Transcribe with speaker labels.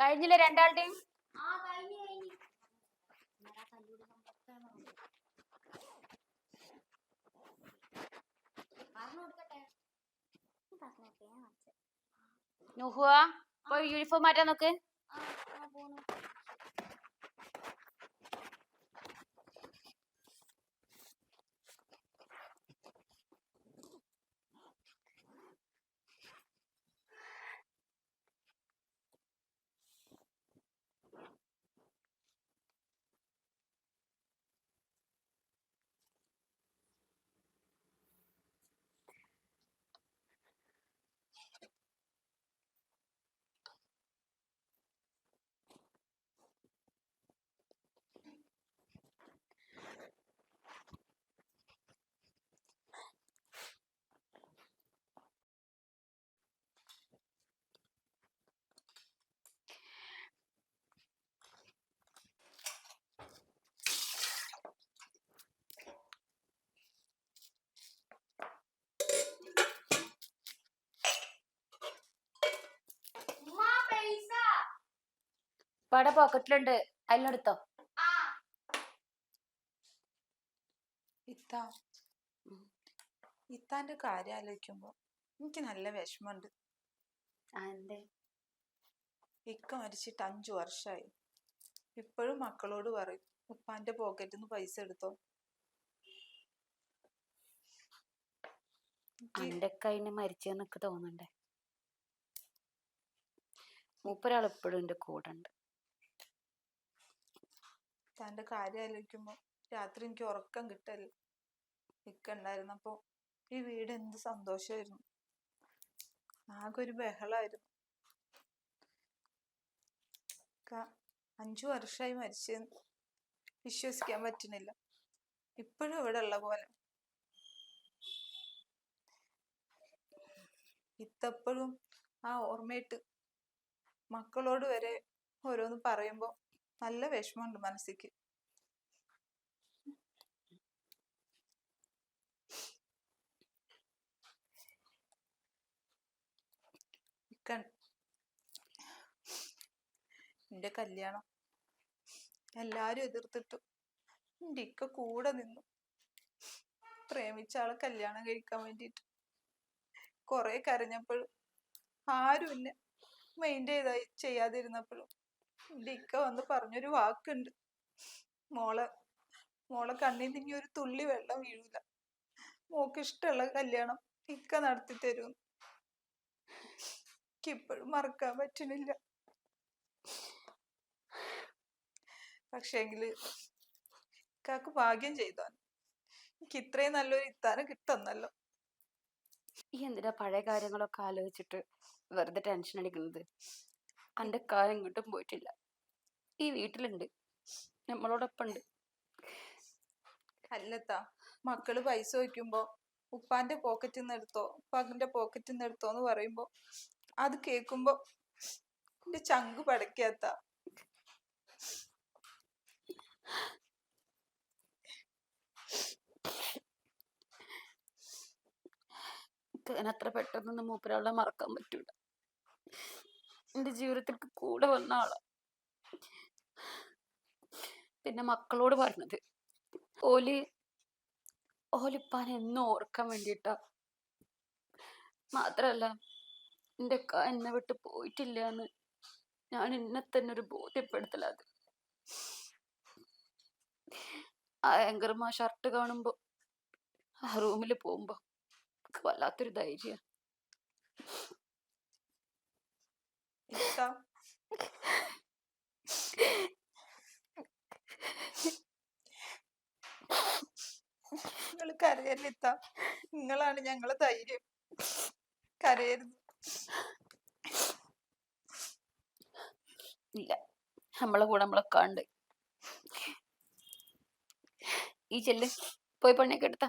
Speaker 1: കഴിഞ്ഞില്ലേ രണ്ടാളുടെയും? നുഹുവ പോയി യൂണിഫോം മാറ്റാൻ നോക്ക്
Speaker 2: ആ ആ പോണു ഉമ്മ പൈസ
Speaker 1: ഇവിടെ പോക്കറ്റിലുണ്ട് അതിലെടുത്തോ.
Speaker 3: ഇത്ത. ഇത്താന്റെ കാര്യം ആലോചിക്കുമ്പോ എനിക്ക് നല്ല വിഷമമുണ്ട്.
Speaker 1: എന്തേ
Speaker 3: ഇക്ക മരിച്ചിട്ട് അഞ്ചു വർഷമായി ഇപ്പോഴും മക്കളോട് പറയും ഉപ്പാന്റെ പോക്കറ്റിൽ നിന്ന് പൈസ എടുത്തോ?
Speaker 1: അന്റെ മരിച്ചെന്നൊക്കെ തോന്നണ്ടേ. മൂപ്പൊരാൾ എപ്പോഴും എന്റെ കൂടെ ഉണ്ട്
Speaker 3: ഇത്താന്റെ കാര്യം ആലോചിക്കുമ്പോ രാത്രി എനിക്ക് ഉറക്കം കിട്ടൽ നിൽക്കണ്ടായിരുന്നു അപ്പോൾ ഈ വീട് എന്ത് സന്തോഷമായിരുന്നു. ആകെ ഒരു ബഹളായിരുന്നു ഇക്ക അഞ്ചു വർഷമായി മരിച്ചെന്ന് വിശ്വസിക്കാൻ പറ്റുന്നില്ല. ഇപ്പോഴും ഇവിടെ ഉള്ള പോലെ. ഇത്തപ്പോഴും ആ ഓർമ്മയിട്ട് മക്കളോട് വരെ ഓരോന്ന് പറയുമ്പോ നല്ല വിഷമമുണ്ട് മനസ്സിക്ക്. എന്റെ കല്യാണം. എല്ലാരും എതിർത്തിട്ടു. എന്റെ ഇക്ക കൂടെ നിന്നു. പ്രേമിച്ച ആളെ കല്യാണം കഴിക്കാൻ വേണ്ടിയിട്ട്. കൊറേ കരഞ്ഞപ്പോഴും ആരുമില്ല മൈൻഡ് ചെയ്തായി ചെയ്യാതിരുന്നപ്പോഴും. ഇക്ക വന്ന് പറഞ്ഞൊരു വാക്കുണ്ട്. മോളെ മോളെ കണ്ണിൽ നിന്ന് ഒരു തുള്ളി വെള്ളം വീഴില്ല മോക്ക് ഇഷ്ടമുള്ള കല്യാണം ഇക്ക നടത്തി തരും. ഇപ്പോഴും മറക്കാൻ പറ്റണില്ല. പക്ഷേങ്കിൽ ഇക്കാക്ക് ഭാഗ്യം ചെയ്താൻ എനിക്ക് ഇത്രയും നല്ലൊരു ഇത്താനം കിട്ടുന്നല്ലോ
Speaker 1: ഈ എന്തിനാ പഴയ കാര്യങ്ങളൊക്കെ ആലോചിച്ചിട്ട് വെറുതെ ടെൻഷൻ അടിക്കുന്നത് കാര്യം ഇങ്ങോട്ടും പോയിട്ടില്ല. ഈ വീട്ടിലുണ്ട്. നമ്മളോടൊപ്പം ഉണ്ട്
Speaker 3: അല്ലത്താ മക്കൾ പൈസ വയ്ക്കുമ്പോ ഉപ്പാന്റെ പോക്കറ്റിൽ നിന്ന് എടുത്തോ ഉപ്പാന്റെ പോക്കറ്റിൽ നിന്ന് എടുത്തോ എന്ന് പറയുമ്പോ അത് കേൾക്കുമ്പോ എന്റെ ചങ്ക് പടക്കാത്ത.
Speaker 1: അത്ര പെട്ടെന്നൊന്നും മൂപ്പരാളെ മറക്കാൻ പറ്റൂല. എന്റെ ജീവിതത്തിൽ കൂടെ വന്ന ആളാ. പിന്നെ മക്കളോട് പറഞ്ഞത് ഓലി ഓലിപ്പാൻ എന്നും ഓർക്കാൻ വേണ്ടിയിട്ടാ മാത്രല്ല എന്റെ അക്ക എന്നെ വിട്ട് പോയിട്ടില്ല എന്ന് ഞാൻ എന്നെ തന്നെ ഒരു ബോധ്യപ്പെടുത്തലത് ആ ആങ്കർമാ ഷർട്ട് കാണുമ്പോ ആ റൂമിൽ പോകുമ്പോ വല്ലാത്തൊരു വല്ലാത്തൊരു ധൈര്യ
Speaker 3: ഇത്ത നിങ്ങൾ കരയല്ലിത്ത നിങ്ങളാണ് ഞങ്ങളെ ധൈര്യം. കരയരുത്.
Speaker 1: ഇല്ല. നമ്മളെ കൂടെ നമ്മളെ കണ്ട്. ഈ ചെല്ല്. പോയി പണിയൊക്കെ എടുത്താ?